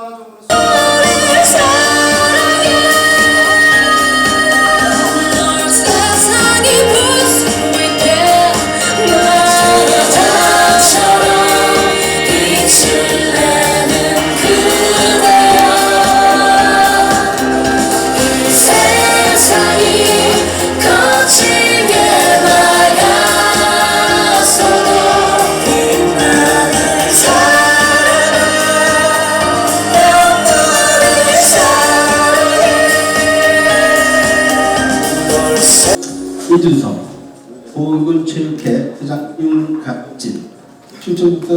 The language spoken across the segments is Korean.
하나적으로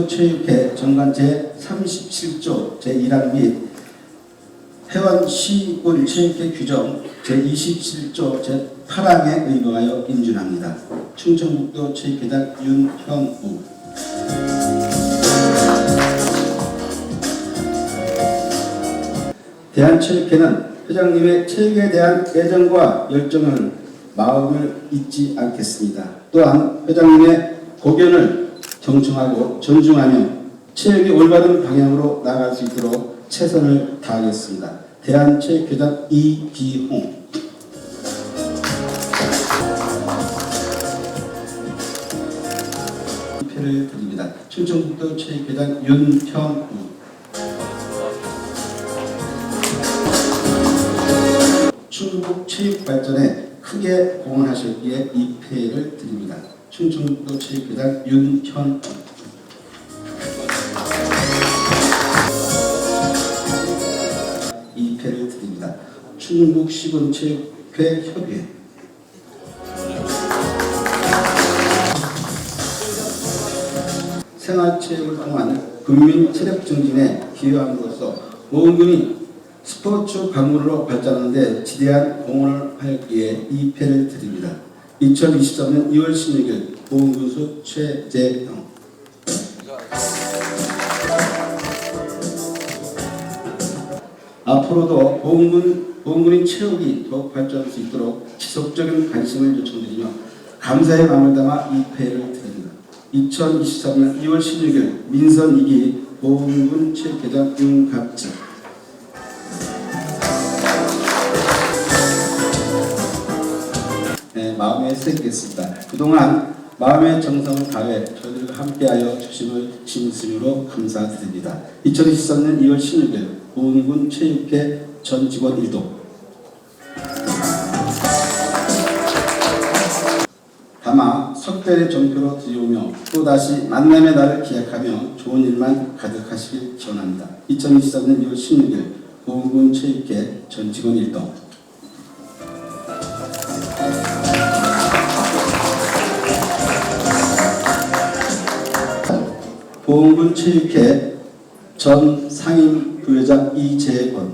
충청북도 체육회 정관 제37조 제1항 및 해원 시군 체육회 규정 제27조 제8항에 의거하여 인준합니다. 충청북도 체육회장 윤형우 대한체육회는 회장님의 체육에 대한 애정과 열정을 마음을 잊지 않겠습니다. 또한 회장님의 고견을 경청하고 존중하며 체육이 올바른 방향으로 나아갈 수 있도록 최선을 다하겠습니다. 대한체육회장 이기홍 표를 드립니다. 충청북도 체육회장 윤형우 충북 체육 발전에 크게 공헌하셨기에 이 패를 드립니다. 충청북도 체육회장 윤현 이 패를 드립니다. 충북 시군 체육회 협의회 생활체육을 통한 국민 체력 증진에 기여함으로써 모은군이 스포츠 강물로 발전하는데 지대한 공헌을 하였기에 이 패를 드립니다. 2023년 2월 16일 보훈군수 최재형 앞으로도 보훈군, 보훈군인 체육이 더욱 발전할 수 있도록 지속적인 관심을 요청드리며 감사의 마음을 담아 이 패를 드립니다. 2023년 2월 16일 민선 2기 보훈군 체육회장 윤갑진 마음에 새기겠습니다. 그동안 마음의 정성을 다해 저희들과 함께하여 주심을 진심으로 감사드립니다. 2023년 2월 16일 보훈군 체육회 전 직원 일동 다마 석대의 전표로 드리오며 또다시 만남의 날을 기약하며 좋은 일만 가득하시길 기원합니다. 2023년 2월 16일 보훈군 체육회 전 직원 일동 보훈군 체육회 전 상임 부회장 이재권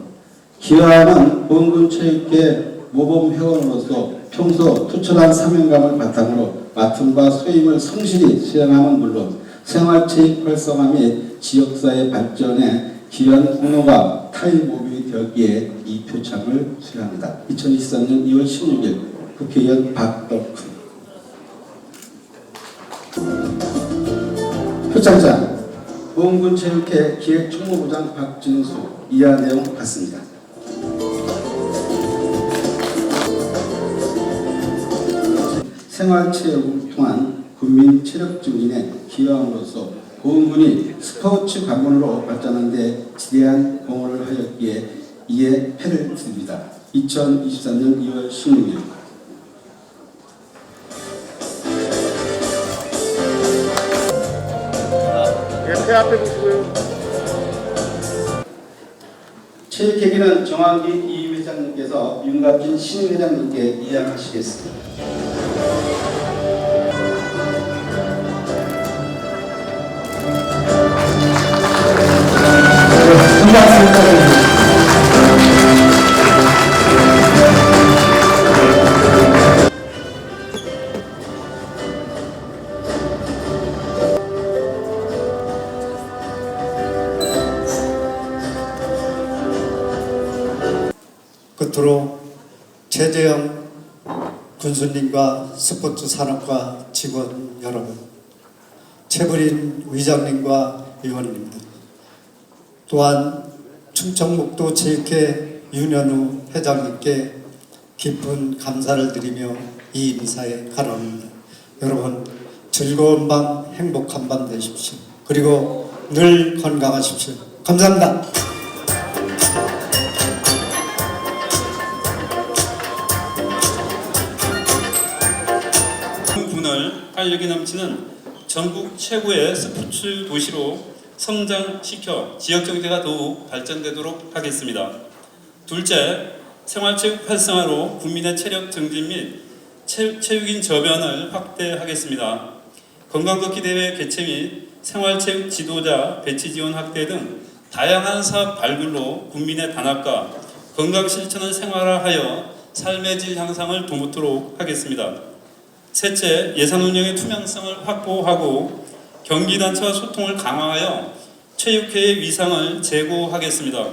기여하는 보훈군 체육회 모범 회원으로서 평소 투철한 사명감을 바탕으로 맡은 바 소임을 성실히 수행함은 물론 생활체육 활성화 및 지역사회 발전에 기여한 공로가 타인모범이 되었기에 이 표창을 수여합니다. 2023년 2월 16일 국회의원 박덕훈 표창장 보험군 체육회 기획총무부장 박진수 이하 내용 같습니다. 생활체육을 통한 국민 체력 증진에 기여함으로써 보험군이 스포츠 관문으로 발전하는 데 지대한 공헌을 하였기에 이에 패를 드립니다. 2023년 2월 16일 앞에 보시고요. 체육회기는 정환기 이 회장님께서 윤갑진 신 회장님께 이양하시겠습니다. 끝으로 최재형 군수님과 스포츠 산업과 직원 여러분, 최부린 의장님과 의원님들, 또한 충청북도 체육회 윤현우 회장님께 깊은 감사를 드리며 이 인사에 가로합니다. 여러분 즐거운 밤 행복한 밤 되십시오. 그리고 늘 건강하십시오. 감사합니다. 활력이 넘치는 전국 최고의 스포츠 도시로 성장시켜 지역 경제가 더욱 발전되도록 하겠습니다. 둘째, 생활체육 활성화로 국민의 체력 증진 및 체, 체육인 저변을 확대하겠습니다. 건강걷기 대회 개최 및 생활체육 지도자 배치 지원 확대 등 다양한 사업 발굴로 국민의 단합과 건강 실천을 생활화하여 삶의 질 향상을 도모토록 하겠습니다. 셋째, 예산 운영의 투명성을 확보하고 경기단체와 소통을 강화하여 체육회의 위상을 제고하겠습니다.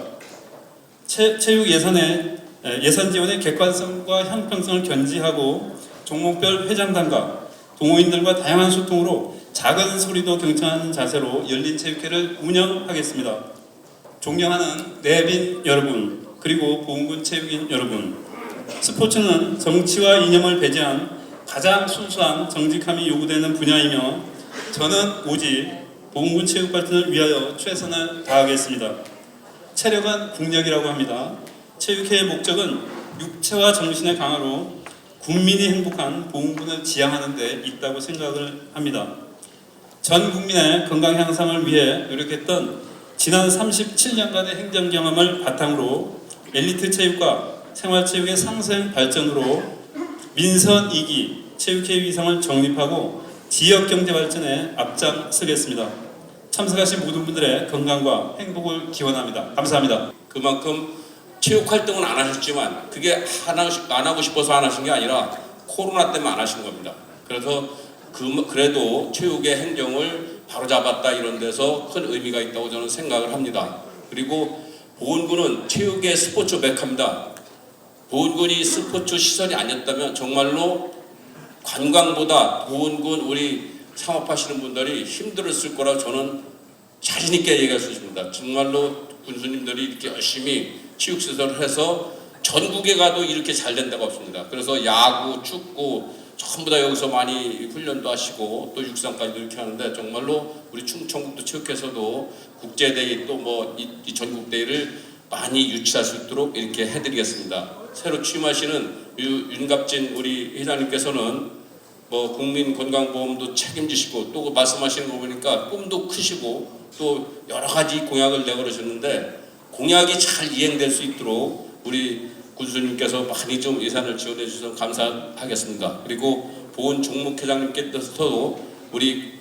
체, 체육 예산의 에, 예산 지원의 객관성과 형평성을 견지하고 종목별 회장단과 동호인들과 다양한 소통으로 작은 소리도 경청하는 자세로 열린 체육회를 운영하겠습니다. 존경하는 내빈 여러분 그리고 보훈군 체육인 여러분 스포츠는 정치와 이념을 배제한 가장 순수한 정직함이 요구되는 분야이며 저는 오직 보훈군 체육 발전을 위하여 최선을 다하겠습니다. 체력은 국력이라고 합니다. 체육회의 목적은 육체와 정신의 강화로 국민이 행복한 보훈군을 지향하는 데 있다고 생각을 합니다. 전 국민의 건강 향상을 위해 노력했던 지난 37년간의 행정 경험을 바탕으로 엘리트 체육과 생활체육의 상생 발전으로 민선 2기 체육회 위상을 정립하고 지역 경제 발전에 앞장서겠습니다. 참석하신 모든 분들의 건강과 행복을 기원합니다. 감사합니다. 그만큼 체육 활동은 안 하셨지만 그게 싶- 안 하고 싶어서 안 하신 게 아니라 코로나 때문에 안 하신 겁니다. 그래서 그, 그래도 체육의 행정을 바로잡았다 이런 데서 큰 의미가 있다고 저는 생각을 합니다. 그리고 보훈군은 체육의 스포츠 메카입니다. 보훈군이 스포츠 시설이 아니었다면 정말로 관광보다 보훈군 우리 창업하시는 분들이 힘들었을 거라 저는 자신 있게 얘기할 수 있습니다. 정말로 군수님들이 이렇게 열심히 체육시설을 해서 전국에 가도 이렇게 잘 된다고 없습니다. 그래서 야구, 축구 전부 다 여기서 많이 훈련도 하시고 또 육상까지도 이렇게 하는데 정말로 우리 충청북도 체육회에서도 국제대회 또 뭐 이 전국대회를 많이 유치할 수 있도록 이렇게 해드리겠습니다. 새로 취임하시는 유- 윤갑진 우리 회장님께서는 뭐 국민 건강보험도 책임지시고 또 말씀하시는 거 보니까 꿈도 크시고 또 여러 가지 공약을 내걸으셨는데 공약이 잘 이행될 수 있도록 우리 군수님께서 많이 좀 예산을 지원해 주셔서 감사하겠습니다. 그리고 보훈 종목 회장님께서도 우리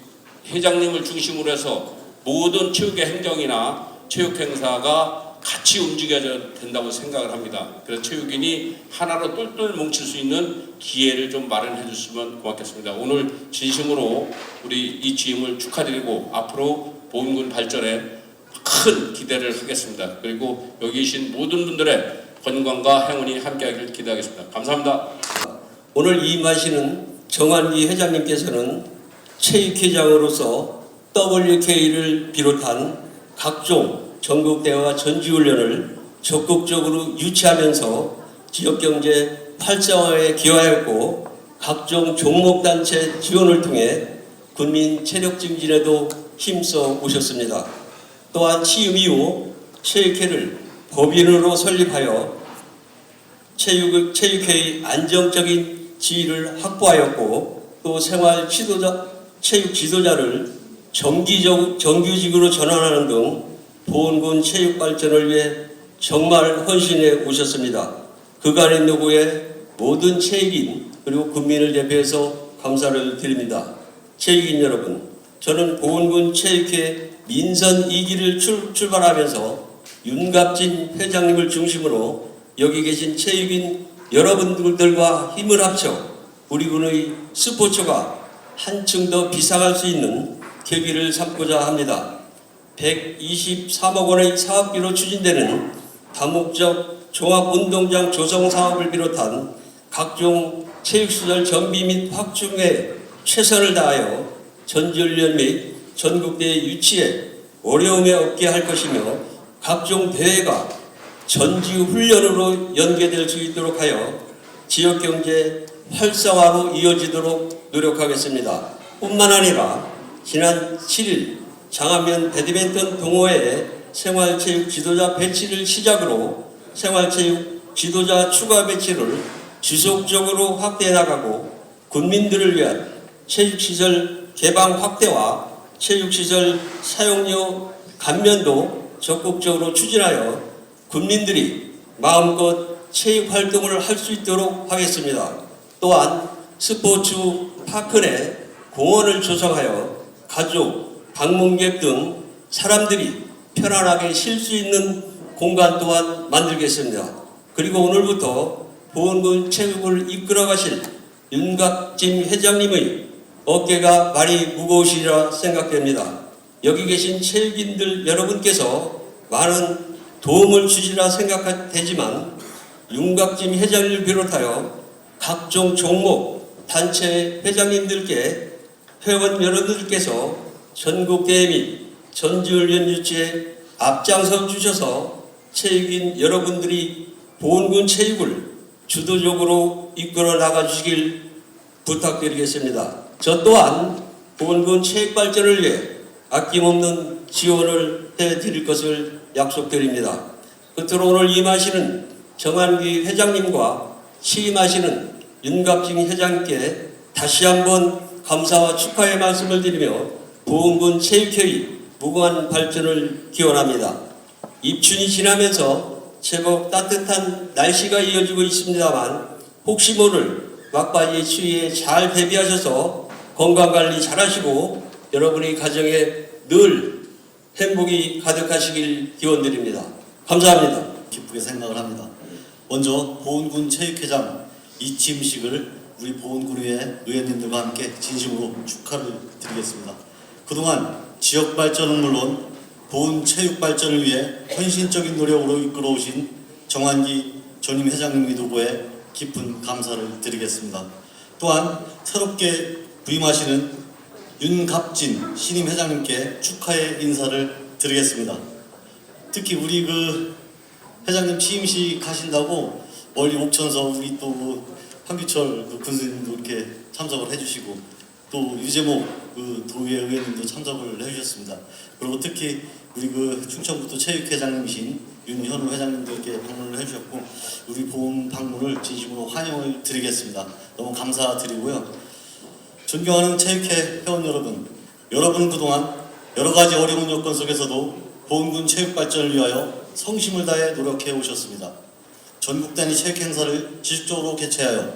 회장님을 중심으로 해서 모든 체육의 행정이나 체육 행사가 같이 움직여야 된다고 생각을 합니다. 그래서 체육인이 하나로 똘똘 뭉칠 수 있는 기회를 좀 마련해 주시면 고맙겠습니다. 오늘 진심으로 우리 이 취임을 축하드리고 앞으로 보훈군 발전에 큰 기대를 하겠습니다. 그리고 여기 계신 모든 분들의 건강과 행운이 함께하기를 기대하겠습니다. 감사합니다. 오늘 임하시는 정한기 회장님께서는 체육회장으로서 WK를 비롯한 각종 전국대회와 전지훈련을 적극적으로 유치하면서 지역경제 활성화에 기여하였고 각종 종목단체 지원을 통해 군민 체력 증진에도 힘써 오셨습니다. 또한 취임 이후 체육회를 법인으로 설립하여 체육, 체육회의 안정적인 지위를 확보하였고 또 생활 지도자, 체육 지도자를 정기적, 정규직으로 전환하는 등 보훈군 체육 발전을 위해 정말 헌신해 오셨습니다. 그간의 누구의 모든 체육인 그리고 국민을 대표해서 감사를 드립니다. 체육인 여러분, 저는 보훈군 체육회 민선 2기를 출, 출발하면서 윤갑진 회장님을 중심으로 여기 계신 체육인 여러분들과 힘을 합쳐 우리 군의 스포츠가 한층 더 비상할 수 있는 계기를 삼고자 합니다. 123억 원의 사업비로 추진되는 다목적 종합운동장 조성 사업을 비롯한 각종 체육시설 정비 및 확충에 최선을 다하여 전지훈련 및 전국대회 유치에 어려움이 없게 할 것이며 각종 대회가 전지 훈련으로 연계될 수 있도록 하여 지역 경제 활성화로 이어지도록 노력하겠습니다. 뿐만 아니라 지난 7일 장안면 배드민턴 동호회의 생활체육 지도자 배치를 시작으로 생활체육 지도자 추가 배치를 지속적으로 확대해 나가고 국민들을 위한 체육시설 개방 확대와 체육시설 사용료 감면도 적극적으로 추진하여 국민들이 마음껏 체육 활동을 할 수 있도록 하겠습니다. 또한 스포츠 파크 내 공원을 조성하여 가족, 방문객 등 사람들이 편안하게 쉴 수 있는 공간 또한 만들겠습니다. 그리고 오늘부터 보은군 체육을 이끌어 가실 윤갑진 회장님의 어깨가 많이 무거우시리라 생각됩니다. 여기 계신 체육인들 여러분께서 많은 도움을 주시라 생각되지만 윤곽진 회장님을 비롯하여 각종 종목 단체 회장님들께 회원 여러분들께서 전국 대회 및 전지훈련 유치에 앞장서 주셔서 체육인 여러분들이 보은군 체육을 주도적으로 이끌어 나가 주시길 부탁드리겠습니다. 저 또한 보은군 체육 발전을 위해 아낌없는 지원을 해드릴 것을 약속드립니다. 끝으로 오늘 임하시는 정한기 회장님과 취임하시는 윤갑진 회장님께 다시 한번 감사와 축하의 말씀을 드리며 보은군 체육회의 무궁한 발전을 기원합니다. 입춘이 지나면서 제법 따뜻한 날씨가 이어지고 있습니다만 혹시 모를 막바지 추위에 잘 대비하셔서 건강관리 잘하시고 여러분의 가정에 늘 행복이 가득하시길 기원드립니다. 감사합니다. 기쁘게 생각을 합니다. 먼저 보은군 체육회장 이취임식을 우리 보은군의 의원님들과 함께 진심으로 축하를 드리겠습니다. 그동안 지역 발전은 물론 보은 체육 발전을 위해 헌신적인 노력으로 이끌어오신 정환기 전임 회장님의 도구에 깊은 감사를 드리겠습니다. 또한 새롭게 부임하시는 윤갑진 신임 회장님께 축하의 인사를 드리겠습니다. 특히 우리 그 회장님 취임식 하신다고 멀리 옥천서 우리 또 그 황규철 그 군수님도 이렇게 참석을 해주시고 또 유재목 그 도의회 의원님도 참석을 해주셨습니다. 그리고 특히 우리 그 충청북도 체육회장님이신 윤현우 회장님도 이렇게 방문을 해주셨고 우리 보훈 방문을 진심으로 환영을 드리겠습니다. 너무 감사드리고요. 존경하는 체육회 회원 여러분, 여러분 그동안 여러 가지 어려운 여건 속에서도 보은군 체육 발전을 위하여 성심을 다해 노력해 오셨습니다. 전국 단위 체육 행사를 지속적으로 개최하여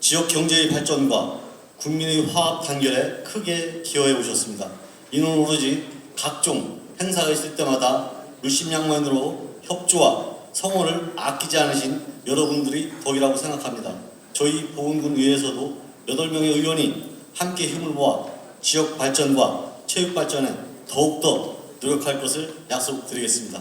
지역 경제의 발전과 국민의 화합 단결에 크게 기여해 오셨습니다. 이는 오로지 각종 행사가 있을 때마다 물심양면으로 협조와 성원을 아끼지 않으신 여러분들이 덕이라고 생각합니다. 저희 보은군 의회에서도 8명의 의원이 함께 힘을 모아 지역 발전과 체육 발전에 더욱더 노력할 것을 약속드리겠습니다.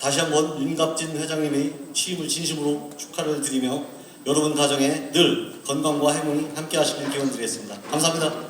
다시 한번 윤갑진 회장님의 취임을 진심으로 축하를 드리며 여러분 가정에 늘 건강과 행운이 함께 하시길 기원 드리겠습니다. 감사합니다.